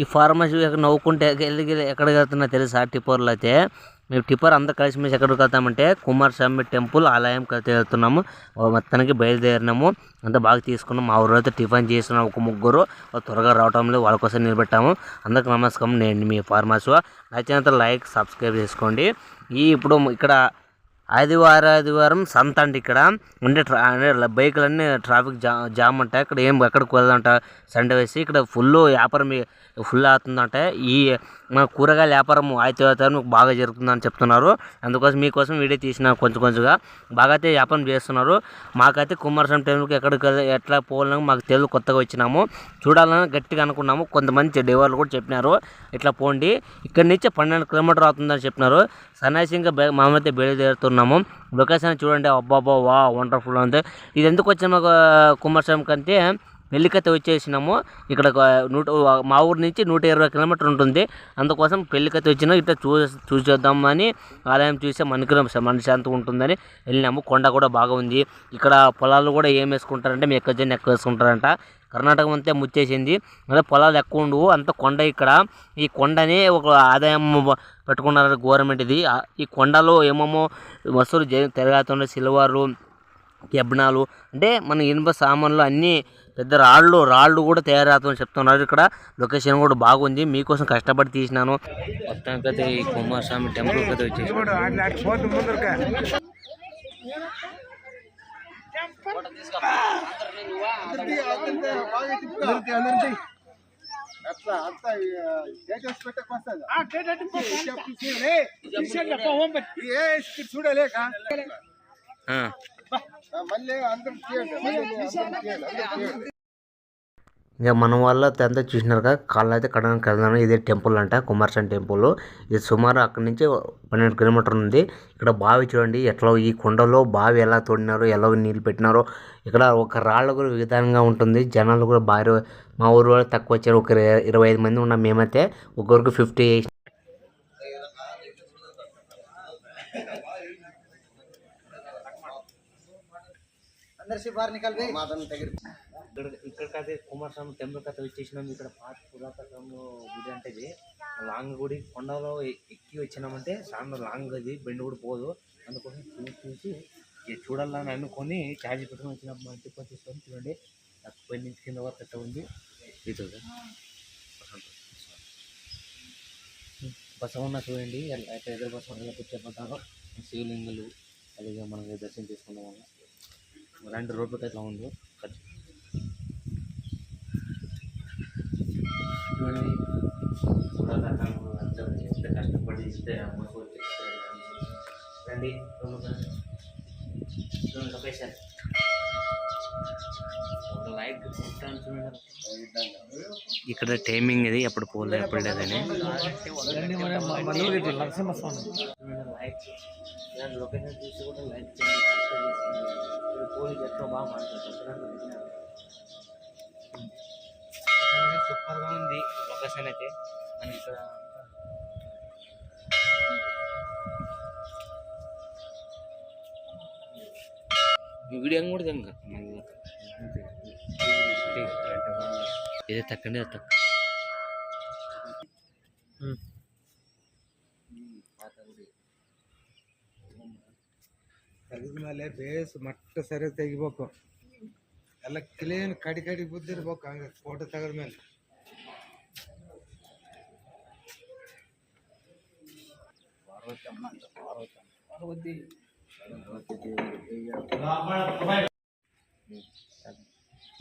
ఈ ఫార్మసీ ఎక్కడ నవ్వుకుంటే వెళ్ళి ఎక్కడికి వెళ్తున్నా తెలుసా? టిప్పర్లో అయితే. మేము టిప్పర్ అంతా కలిసి మేము ఎక్కడికి వెళ్తామంటే కుమారస్వామి టెంపుల్ ఆలయంకి అయితే వెళ్తున్నాము. మొత్తానికి బయలుదేరినాము. అంతా బాగా తీసుకున్నాం. మా ఊరు అయితే టిఫిన్ చేసిన ఒక ముగ్గురు త్వరగా రావటం లేదు వాళ్ళ కోసం నిలబెట్టాము. అందరికి నమస్కారం. నేను మీ ఫార్మసీ నచ్చినంత లైక్ సబ్స్క్రైబ్ చేసుకోండి. ఈ ఇప్పుడు ఇక్కడ ఆదివారం ఆదివారం సంత అండి ఇక్కడ. ఉండే ట్రా అంటే బైకులన్నీ ట్రాఫిక్ జా జామ్ ఉంటాయి ఇక్కడ ఏం ఎక్కడికి వెళ్దాంట సండే వేసి ఇక్కడ ఫుల్ వ్యాపారం ఫుల్ అవుతుందంట. ఈ మన కూరగాయల వ్యాపారం ఆదివారం బాగా జరుగుతుందని చెప్తున్నారు. అందుకోసం మీకోసం వీడియో తీసిన కొంచెం కొంచెంగా. బాగా అయితే వ్యాపారం చేస్తున్నారు. మాకైతే కుమారస్వామి టైంకి ఎక్కడికి ఎట్లా పోవాలని మాకు తెలుగు కొత్తగా వచ్చినాము. చూడాలని గట్టిగా అనుకున్నాము. కొంతమంది డైవర్లు కూడా చెప్పినారు. ఇట్లా పోండి. ఇక్కడి నుంచి పన్నెండు కిలోమీటర్ అవుతుందని చెప్పినారు. సన్యాసింగా ఇంకా మామైతే ఉన్నాము లొకేషన్ చూడండి అబ్బాబా వా వండర్ఫుల్ ఉంది. ఇది ఎందుకు వచ్చాము మాకు కుమారస్వామి కంటే పెళ్ళికైతే వచ్చేసినాము. ఇక్కడ నూట మా ఊరు నుంచి నూట ఇరవై కిలోమీటర్ ఉంటుంది. అందుకోసం పెళ్ళికైతే వచ్చినా. ఇట్లా చూ చూసేద్దామని ఆలయం చూసే మనకి మనశాంతి ఉంటుందని వెళ్ళినాము. కొండ కూడా బాగా ఉంది. ఇక్కడ పొలాలు కూడా ఏం వేసుకుంటారంటే మెక్కజొన్న ఎక్కువ వేసుకుంటారంట. కర్ణాటక అంతా ముచ్చేసింది. అదే పొలాలు ఎక్కువ ఉండవు. అంత కొండ ఇక్కడ. ఈ కొండని ఒక ఆదాయం పెట్టుకున్నారు గవర్నమెంట్ ఇది. ఈ కొండలో ఏమేమో వస్తువులు తిరగాతుండే సిల్వరు కెబ్నాలు. అంటే మన ఇనుప సామాన్లు అన్నీ పెద్ద రాళ్ళు రాళ్ళు కూడా తయారవుతుందని చెప్తున్నారు ఇక్కడ. లొకేషన్ కూడా బాగుంది. మీకోసం కష్టపడి తీసినాను. మొత్తానికైతే ఈ కుమారస్వామి టెంపుల్ అయితే వచ్చేసి చూడలేక ఆ. మళ్ళీ అందరం చేయండి మళ్ళీ అందరం చేయండి అందరం చేయండి ఇంకా మన వాళ్ళ అంతా చూసినారు కదా కాళ్ళు అయితే కడడానికి వెళ్దాం. ఇదే టెంపుల్ అంట కుమార్సన్ టెంపుల్. ఇది సుమారు అక్కడి నుంచి పన్నెండు కిలోమీటర్ ఉంది ఇక్కడ బావి చూడండి ఎట్లా ఈ కొండలో బావి ఎలా తోడినారో ఎలా నీళ్ళు పెట్టినారో. ఇక్కడ ఒక రాళ్ళు కూడా విధానంగా ఉంటుంది. జనాలు కూడా భారీ మా ఊరు వాళ్ళు తక్కువ వచ్చారు. ఒక ఇరవై- ఐదు మంది ఉన్నాం మేమైతే. ఒకరికి ఫిఫ్టీ అందరు ఇక్కడ ఇక్కడికైతే కుమారస్వామి టెంపుల్ కథ వచ్చేసినాం ఇక్కడ పాత పురాతన గుడి అంటే ఇది. లాంగ్ గుడి కొండలో ఎక్కి వచ్చినామంటే చాలా లాంగ్ అది బెండ్ కూడా పోదు. అందుకోసం చూసి చూసి చూడాలని అనుకొని ఛార్జ్ పెట్టుకొని వచ్చినప్పుడు మన టిప్ వచ్చేసుకొని చూడండి. పై నుంచి కింద వరకు అట్లా ఉంది. ఇది బస చూడండి. ఎలా- అయితే ఎదురు బస ఎలా శివలింగులు అలాగే మనం దర్శనం చేసుకున్నాము వల్ల రెండు రోడ్లకి అట్లా ఉంది. చూడండి పురాతకాలంలో అందరూ ఎంత కష్టపడి ఇస్తే అమ్మకు రండి లొకేషన్ ఇక్కడ టైమింగ్ ఇది ఎప్పుడు పోలే ఎప్పుడు లేదని. లొకేషన్ చూసి కూడా ఇక్కడ పోలీస్ ఎట్లా బాగా మాట్లాడుతున్నారు. సూపర్గా ఉంది ಪ್ರಸನ್ನತೆ ನನಗೆ ವಿಡಿಯೋ ಹಂಗೆ ನೋಡಿದೆ ಹಂಗೆ? ನನಗೆ ಇದೆ ತಕ್ಕಂಡೆ ತಕ್ಕ. ಹ್ಞೂ ಮೇಲೆ ಬೇಸ್ ಮಟ್ಟ ಸರಿ ತೆಗಿಬೇಕು. ಎಲ್ಲ ಕ್ಲೀನ್ ಕಡಿ ಕಡಿ ಬುದ್ದಿರ್ಬೇಕು ಹಂಗೆ ಫೋಟೋ ತೆಗೆದ ಮೇಲೆ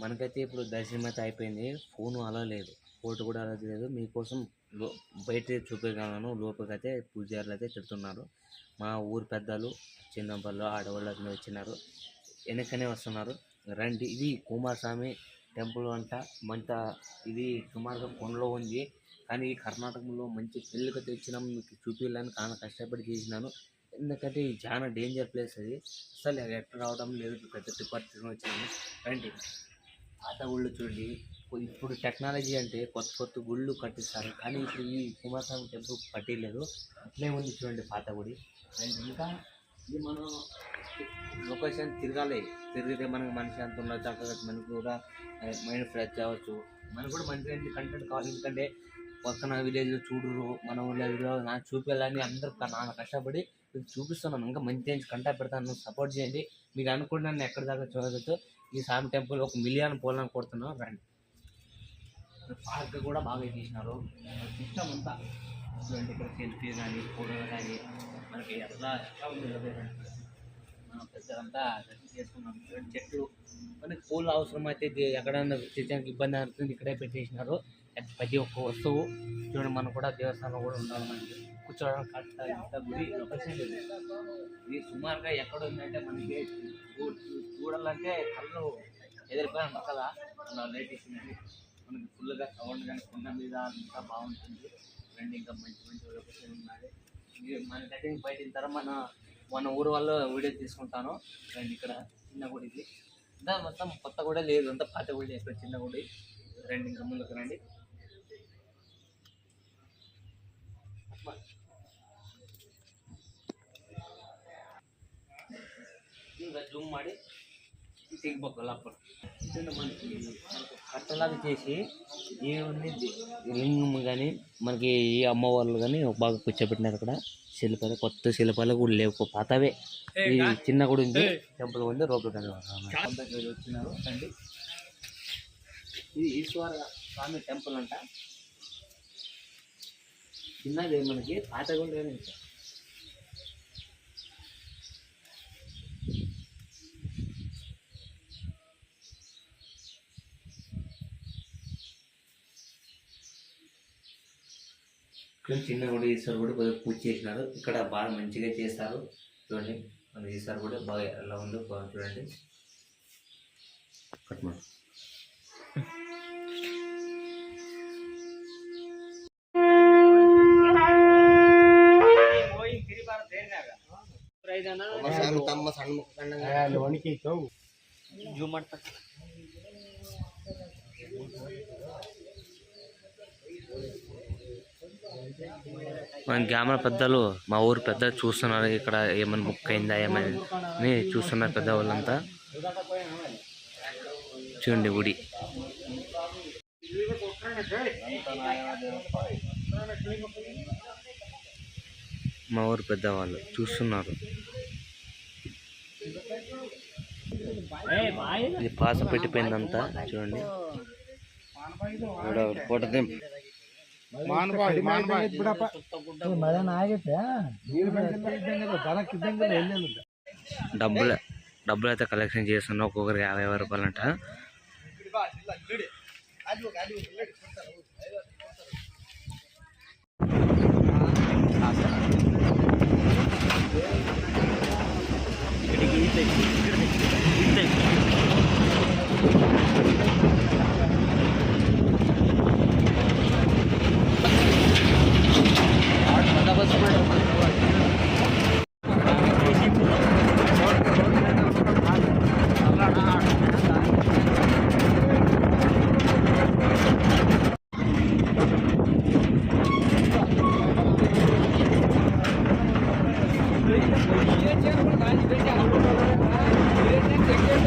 మనకైతే ఇప్పుడు దర్శనం అయితే అయిపోయింది. ఫోన్ అలా లేదు. ఫోటో కూడా అలా లేదు. మీకోసం లో బయట చూపించగలను లోపలికైతే పూజారులు అయితే తిడుతున్నారు. మా ఊరు పెద్దలు చిన్నపల్లి ఆడవాళ్ళు అతను వచ్చినారు. వెనకనే వస్తున్నారు. రండి. ఇది కుమారస్వామి టెంపుల్ అంట. మంట ఇది సుమారుగా కొండలో ఉంది. కానీ ఈ కర్ణాటకలో మంచి పెళ్ళికి తెచ్చినాం మీకు చూపించాలని చాలా కష్టపడి చేసినాను. ఎందుకంటే ఇది చాలా డేంజర్ ప్లేస్ అది. అసలు అది ఎట్లా రావడం లేదు పెద్ద డిపార్ట్మెంట్ వచ్చినాము. రండి పాత గుళ్ళు చూడండి ఇప్పుడు టెక్నాలజీ అంటే కొత్త కొత్త గుళ్ళు కట్టిస్తారు. కానీ ఇప్పుడు ఈ కుమారస్వామి టెంపుల్ కట్టలేదు అట్లే ఉంది చూడండి పాత గుడి. అండ్ ఇంకా ఇది మనం లొకేషన్ తిరగాలి. తిరిగితే మనకు మనిషి అంత ఉండదు చక్కగా మనకు కూడా మైండ్ ఫ్రెష్ అవ్వచ్చు. మనకు కూడా మంచి కంటెంట్ కావాలి. ఎందుకంటే పక్కన విలేజ్లో చూడరు మన ఊళ్ళో నాకు చూపించాలని అందరూ నాకు కష్టపడి మీకు చూపిస్తున్నాను ఇంకా మంచి నుంచి కంటా పెడతాను సపోర్ట్ చేయండి. మీరు అనుకుంటున్నాను నన్ను ఎక్కడి దాకా చూడవచ్చు ఈ స్వామి టెంపుల్ ఒక మిలియన్ పోలని కొడుతున్నాం రండి. పార్క్ కూడా బాగా తీసినారు సిస్టమ్ అంతా చూడండి ఇక్కడ సెల్ఫీ కానీ ఫోటోలు కానీ మనకి ఎలా ఎట్లా ఉంది మనం పెద్దలంతా చేసుకున్నాం. చెట్లు. మనకి పూలు అవసరం అయితే ఎక్కడన్నా ఎక్కడైనా తెచ్చడానికి ఇబ్బంది అవుతుంది ఇక్కడే పెట్టేసినారు. ప్రతి ఒక్క వస్తువు చూడండి మనం కూడా దేవస్థానంలో కూడా ఉండాలి మనకి. కూర్చోవడానికి కరెక్ట్ ఇంత గుడి లొకేషన్ ఇది ఇది సుమారుగా ఎక్కడ ఉందంటే మనకి చూడాలంటే కళ్ళు ఎదిరిపోయిన కదా. అలా లైట్ ఇచ్చినది మనకి ఫుల్గా సౌండ్ కానీ కొండ మీద అంతా బాగుంటుంది. రండి ఇంకా మంచి మంచి లొకేషన్ ఉన్నది మన కటింగ్ బయట తర్వాత మన మన ఊరు వాళ్ళు వీడియో తీసుకుంటాను. రండి ఇక్కడ చిన్న గుడికి ఇంకా మొత్తం కొత్త కూడా లేదు అంతా పాత గుడి ఇక్కడ చిన్న గుడి. రెండు ఇంకా ముందుకు రండి. ఇంకా జూమ్ ಮಾಡಿ ತೆಗಿಬೇಕು ಲಪ್ಪರ್ ಇದನ್ನು మనకి కట్టలాగా చేసి ఏముంది లింగం కానీ మనకి ఈ అమ్మవార్లు కానీ బాగా కూర్చోబెట్టినారు అక్కడ శిల్పాలు కొత్త శిల్పాలు కూడా లేవు పాతవే ఈ చిన్న గుడి ఉంది టెంపుల్ ఉంది రోడ్డు వచ్చినారు రండి ఇది ఈశ్వర స్వామి టెంపుల్ అంట చిన్నది మనకి పాత గుడి ఇక్కడ చిన్న కూడా ఈశ్వర్ కూడా కొద్దిగా పూజ చేసినారు. ఇక్కడ బాగా మంచిగా చేస్తారు. చూడండి. మన ఈశ్వర్ కూడా బాగా ఎలా ఉందో బాగా చూడండి. కట్మా వానికి ఇచ్చావు మన గ్రామ పెద్దలు మా ఊరు పెద్ద చూస్తున్నారు ఇక్కడ ఏమైనా బుక్ అయిందా ఏమైనా అని చూస్తున్నారు పెద్దవాళ్ళంతా చూడండి గుడి. మా ఊరు పెద్దవాళ్ళు చూస్తున్నారు. ఇది పాస పెట్టిపోయిందంతా చూడండి. ఫోటో డబ్బులు డబ్బులు అయితే కలెక్షన్ చేస్తున్నా ఒక్కొక్కరికి యాభై యాభై అంట అంట